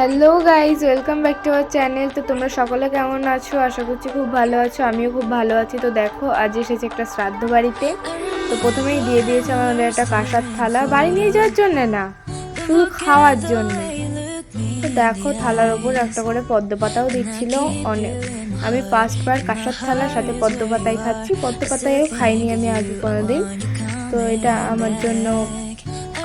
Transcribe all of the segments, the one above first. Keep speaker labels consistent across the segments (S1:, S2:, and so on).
S1: Hello guys welcome back to our channel তো তোমরা সকলে কেমন আছো? আশা করছি খুব ভালো আছো। আমিও খুব ভালো আছি। তো দেখো, আজ এসেছে একটা শ্রাদ্ধ বাড়িতে। তো প্রথমেই দিয়ে দিয়েছে আমাদের একটা কাঁসার থালা। বাড়ি নিয়ে যাওয়ার জন্য না, শুধু খাওয়ার জন্য। তো দেখো, থালার ওপর একটা করে পদ্ম পাতাও দিচ্ছিল। অনেক। আমি ফার্স্ট বার কাঁসার থালার সাথে পদ্ম পাতাই খাচ্ছি। পদ্ম পাতায়ও খাইনি আমি আগে কোনোদিন। তো এটা আমার জন্য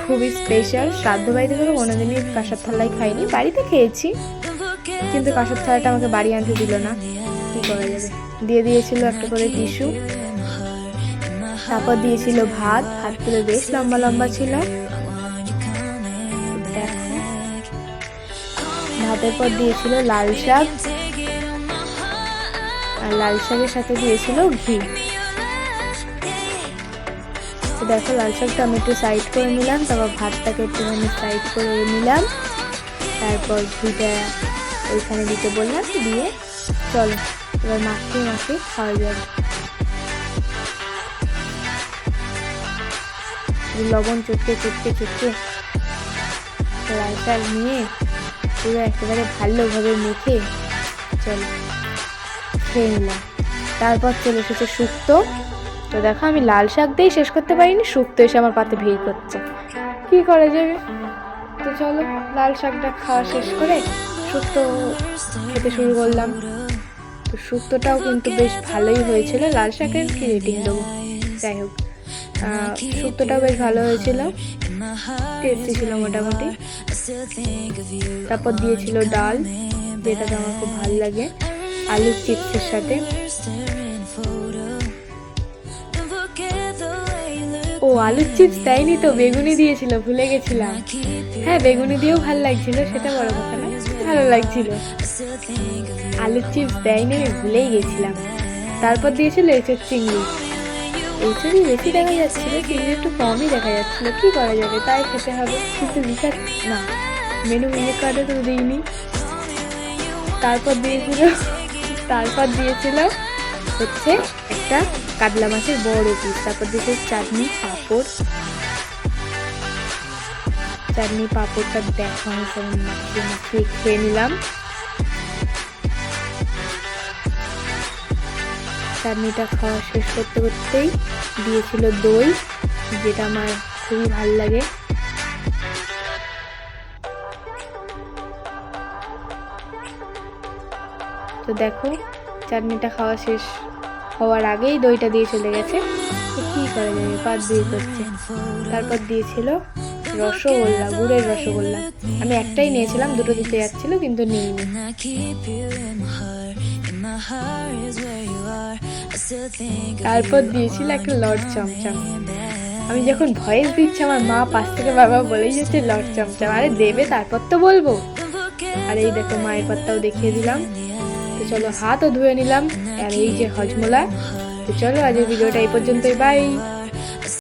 S1: খুবই স্পেশাল শ্রাদ্ধ বাড়িতে তো কোনোদিনই কাঁসার থালাই খাইনি। বাড়িতে খেয়েছি, কিন্তু কাঁসার থালাটা আমাকে বাড়ি আনতে দিল না। কি করা যাবে? দিয়ে দিয়েছিল একটা করে টিস্যু। তারপর দিয়েছিল ভাত। ভাতগুলো বেশ লম্বা লম্বা ছিল। ভাতের পর দিয়েছিল লাল শাক। আর লাল শাকের সাথে দিয়েছিল ঘি। তো দেখো, লাল শাকটা আমি একটু সাইড করে নিলাম, তারপর ভাতটাকে একটুখানি সাইড করে নিলাম। তারপর ঘিটা ওইখানে দিতে বললাম, দিয়ে চলো, এবার মাখিয়ে মাখিয়ে খাওয়া যাবে লবণ চটকে চটকে চটকে লাল শাক নিয়ে পুরো একেবারে ভালোভাবে মেখে চলো, খেয়ে নিলাম। তারপর চলে এসেছে শুক্তো। তো দেখো, আমি লাল শাক দিয়েই শেষ করতে পারিনি, শুক্তো এসে আমার পাতে ভিড় করছে। কি করা যাবে? তো চলো, লাল শাকটা খাওয়া শেষ করে শুক্তো খেতে শুরু করলাম। তো শুক্তোটাও কিন্তু বেশ ভালোই হয়েছিল। লাল শাকের কি রেটিং দেবো? যাই হোক শুক্তোটাও বেশ ভালো হয়েছিল। টেস্টি ছিল মোটামুটি। তারপর দিয়েছিল ডাল, যেটাতে আমার খুব ভালো লাগে। আলুর চিপসের সাথে। আলুর চিপস দেয়নি তো, বেগুনি দিয়েছিল, ভুলে গেছিলাম। হ্যাঁ বেগুনি দিয়েও ভালো লাগছিল, সেটা বড় কথা না, ভালো লাগছিল। আলুর চিপস দেয়নি, আমি ভুলেই গেছিলাম। তারপর দিয়েছিল এঁচড় চিংড়ি। এঁচড়ই বেশি দেখা যাচ্ছিল, চিংড়ি একটু কমই দেখা যাচ্ছিল, কি করা যাবে, তাই খেতে হবে। কিন্তু লিখা না মেনু মেনু কার্ডে তো দিইনি। তারপর দিয়েছিল তারপর দিয়েছিল হচ্ছে একটা কাতলা মাছের বড় পিস তারপর দিয়েছিল চাটনি পাঁপড়। চাটনি পাঁপড়টা দেখো মাখিয়ে মাখিয়ে খেয়ে নিলাম। চাটনিটা খাওয়া শেষ করতে করতেই দিয়েছিল দই, যেটা আমার খুবই ভালো লাগে। তো দেখো চাটনিটা খাওয়া শেষ হওয়ার আগেই দইটা দিয়ে চলে গেছে। কী করা যাবে পাত দিয়ে করছে। তারপর দিয়েছিল রসগোল্লা, গুড়ের রসগোল্লা। আমি একটাই নিয়েছিলাম, দুটো দিতে যাচ্ছিল, কিন্তু নিইনি। তারপর দিয়েছিল একটা লট চমচম। আমি যখন ভয়েস দিচ্ছি, আমার মা পাশ থেকে বাবা বলেই যাচ্ছে লট চমচম। আরে দেবে, তারপর তো বলব। আর এই দেখো, মায়ের পাত্তাও দেখিয়ে দিলাম। তো চলো হাতও ধুয়ে নিলাম, আর এই যে হজমোলা। তো চলো আজকের ভিডিওটা এই পর্যন্তই বাই